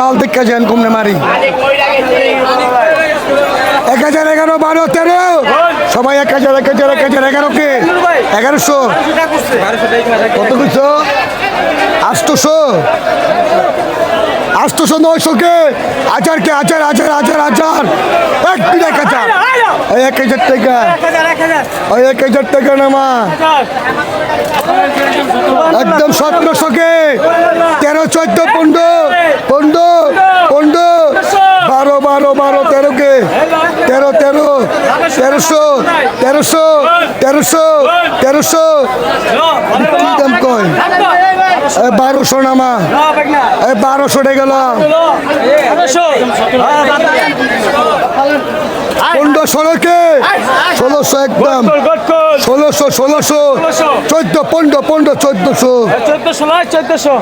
মাল দেখা যান কমনে মারি। এক হাজার এগারো, বারো, তেরো। সবাই এক হাজার এক হাজার এক হাজার এগারো কে এগারোশো। কত কিছু আটশোশো। আটশোশো নয়শো কে হাজার কে হাজার হাজার হাজার হাজার এক হাজার ওই এক হাজার টাকা। ওই এক হাজার টাকা নামা একদম সতেরোশো কে তেরো, চোদ্দ, পনেরো পনেরো বারো বারো তেরো কে তেরো তেরো, তেরোশো তেরোশো তেরোশো তেরোশো। বারোশো নামা। বারোশো ডে গেল। পনেরো ষোলো কে ষোলোশো একদম। ষোলোশো ষোলোশো। চোদ্দ, পনেরো পনেরো, চোদ্দশো। চোদ্দশো নয়, চোদ্দশো।